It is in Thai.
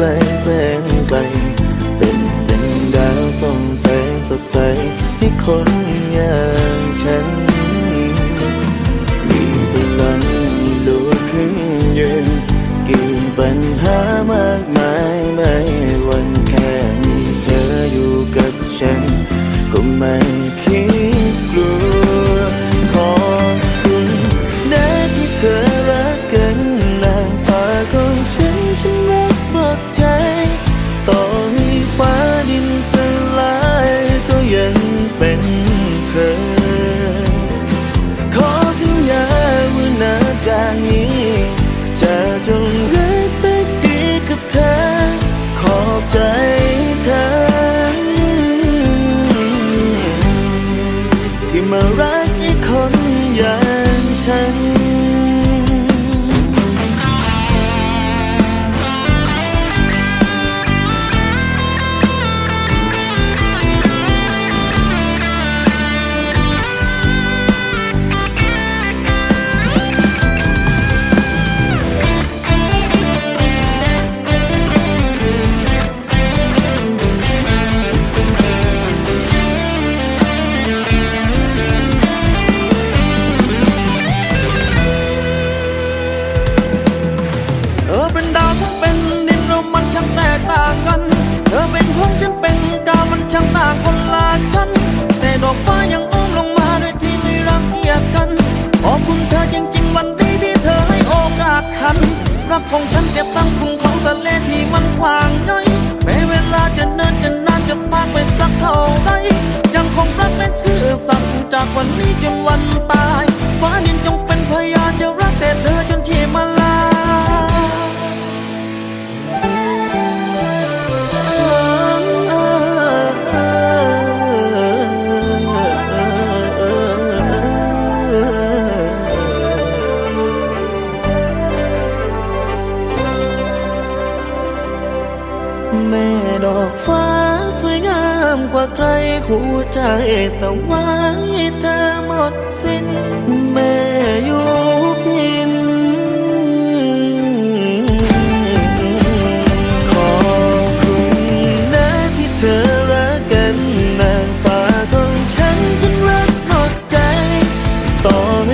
ไกลแสนไกล เป็นเป็นดาวส่องแสงสดใส ให้คนอย่างฉัน มีพลังลุกขึ้นยืนกี่ปัญหา ของฉันเก็บตั้งคุงของทะเลที่มันกว้างใหญ่แม้เวลาจะเนินจะนานจะพากไปสักเท่าไรยังคงรักและซื่อสัตย์จากวันนี้จนวันตาย อกฟ้าสวยงามกว่าใครคู่ใจแต่ว่าเธอหมดสิ้นแม่อยู่พินขอบคุณนะที่เธอรักกันนางฟ้าของฉันฉันรักหมดใจต่อใ